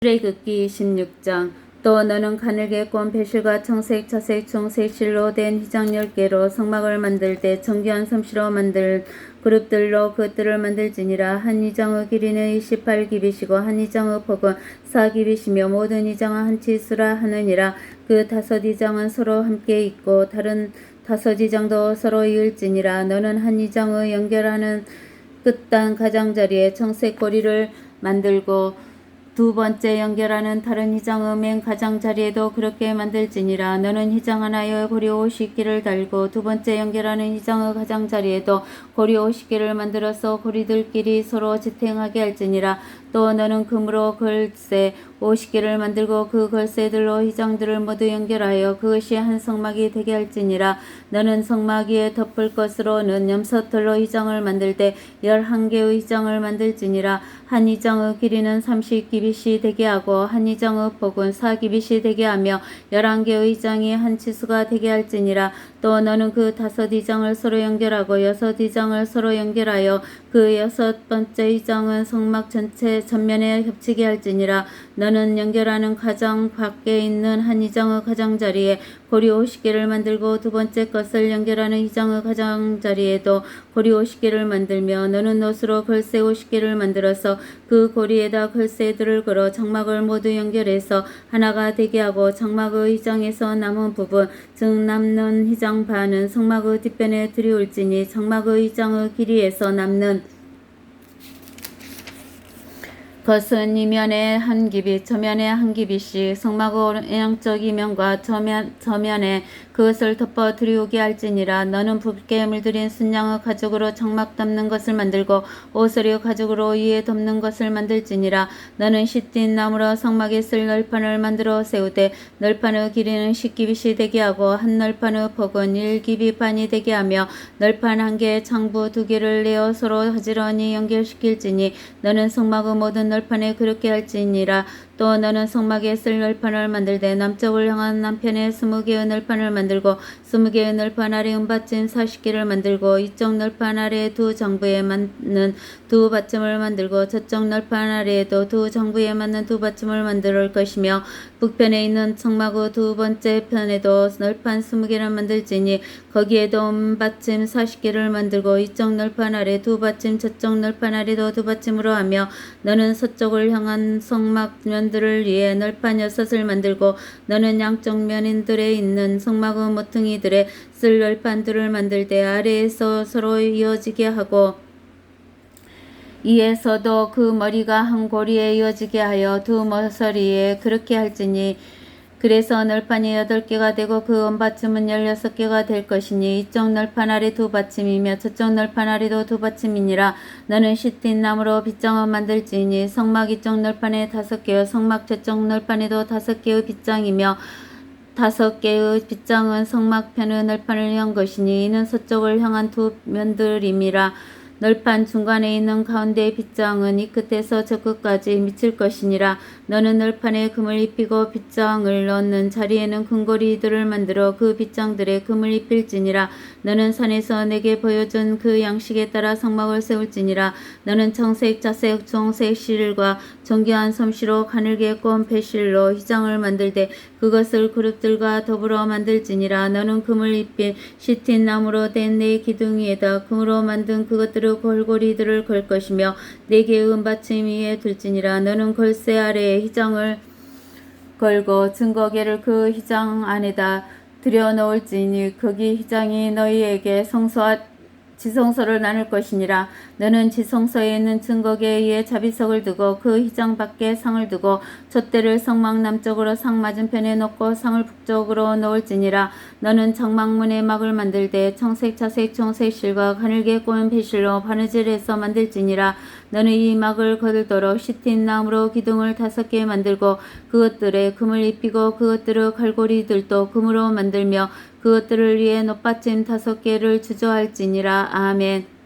출애굽기 16장. 또 너는 가늘게 꼰 배실과 청색, 자색, 청색실로 된 휘장 10개로 성막을 만들 때 정교한 솜씨로 만들 그룹들로 그것들을 만들지니라. 한 휘장의 길이는 28기빗이고 한 휘장의 폭은 4기빗이며 모든 휘장은 한 치수라 하느니라. 그 다섯 휘장은 서로 함께 있고 다른 다섯 휘장도 서로 이을지니라. 너는 한 휘장의 연결하는 끝단 가장자리에 청색 고리를 만들고 두 번째 연결하는 다른 희장의 맨 가장자리에도 그렇게 만들지니라. 너는 희장 하나에 고리 50개를 달고 두 번째 연결하는 희장의 가장자리에도 고리 50개를 만들어서 고리들끼리 서로 지탱하게 할지니라 또 너는 금으로 걸쇠 50개를 만들고 그 걸쇠들로 희장들을 모두 연결하여 그것이 한 성막이 되게 할지니라. 너는 성막 위에 덮을 것으로는 염소털로 희장을 만들 때 열한 개의 희장을 만들지니라. 한 희장의 길이는 30기빗이 되게 하고 한 희장의 폭은 4기빗이 되게 하며 열한 개의 희장이 한 치수가 되게 할지니라. 또 너는 그 다섯 희장을 서로 연결하고 여섯 희장을 서로 연결하여 그 여섯 번째 희장은 성막 전체 전면에 겹치게 할지니라. 너는 연결하는 가장 밖에 있는 한 희장의 가장자리에 고리 50개를 만들고 두 번째 것을 연결하는 희장의 가장자리에도 고리 50개를 만들며 너는 옷으로 걸쇠 50개를 만들어서 그 고리에다 걸쇠들을 걸어 장막을 모두 연결해서 하나가 되게 하고 장막의 희장에서 남은 부분 즉 남는 희장 반은 성막의 뒷변에 들이올지니 장막의 희장의 길이에서 남는 것은 이면에 한 기빗, 저면에 한 기빗씩 성막의 양쪽 이면과 저면, 저면에 그것을 덮어 들이오게 할지니라. 너는 붉게 물들인 순양의 가죽으로 장막 덮는 것을 만들고 오소리 가죽으로 위에 덮는 것을 만들지니라. 너는 시틴 나무로 성막에 쓸 널판을 만들어 세우되 널판의 길이는 10기빗이 되게 하고 한 널판의 폭은 1기빗 반이 되게 하며 널판 한 개에 창부 두 개를 내어 서로 하지런히 연결시킬지니 너는 성막의 모든 널 판에 그렇게 할지니라. 또 너는 성막에 쓸 널판을 만들되 남쪽을 향한 남편에 스무 개의 널판을 만들고 스무 개의 널판 아래 은받침 사십 개를 만들고 이쪽 널판 아래 두 정부에 맞는 두 받침을 만들고 저쪽 널판 아래에도 두 정부에 맞는 두 받침을 만들 것이며 북편에 있는 성막의 두 번째 편에도 널판 스무 개를 만들지니 거기에도 은받침 사십 개를 만들고 이쪽 널판 아래 두 받침 저쪽 널판 아래도 두 받침으로 하며 너는 서쪽을 향한 성막 면들을 위해 널판 여섯을 만들고 너는 양쪽 면인들에 있는 성막의 모퉁이 들에 쓸 널판들을 만들 때 아래에서 서로 이어지게 하고 이에서도 그 머리가 한 고리에 이어지게 하여 두 머서리에 그렇게 할지니 그래서 널판이 여덟 개가 되고 그 언받침은 열여섯 개가 될 것이니 이쪽 널판 아래 두 받침이며 저쪽 널판 아래도 두 받침이니라. 너는 시틴 나무로 빗장을 만들지니 성막 이쪽 널판에 다섯 개요. 성막 저쪽 널판에도 다섯 개의 빗장이며 다섯 개의 빗장은 성막편의 널판을 향한 것이니 이는 서쪽을 향한 두 면들임이라 널판 중간에 있는 가운데의 빗장은 이 끝에서 저 끝까지 미칠 것이니라. 너는 널판에 금을 입히고 빗장을 넣는 자리에는 금고리들을 만들어 그 빗장들에 금을 입힐지니라. 너는 산에서 내게 보여준 그 양식에 따라 성막을 세울지니라. 너는 청색 자색 종색 실과 정교한 솜씨로 가늘게 꼰 배실로 휘장을 만들되 그것을 그룹들과 더불어 만들지니라. 너는 금을 입힌 시틴 나무로 된네 기둥 위에다 금으로 만든 그것들 의 골고리들을 걸 것이며 네 개의 은받침 위에 둘지니라. 너는 걸쇠 아래에 휘장을 걸고 증거계를 그 휘장 안에다 들여놓을지니 거기 휘장이 너희에게 성소와 지성소를 나눌 것이니라. 너는 지성소에 있는 증거계에 의해 자비석을 두고 그 휘장 밖에 상을 두고 촛대를 성막 남쪽으로 상 맞은편에 놓고 상을 북쪽으로 놓을지니라. 너는 정막문의 막을 만들 때 청색 자색 청색 실과 가늘게 꼬은 배실로 바느질해서 만들지니라. 너는 이 막을 거들도록 시틴 나무로 기둥을 다섯 개 만들고 그것들에 금을 입히고 그것들의 갈고리들도 금으로 만들며 그것들을 위해 높받침 다섯 개를 주저할지니라 아멘.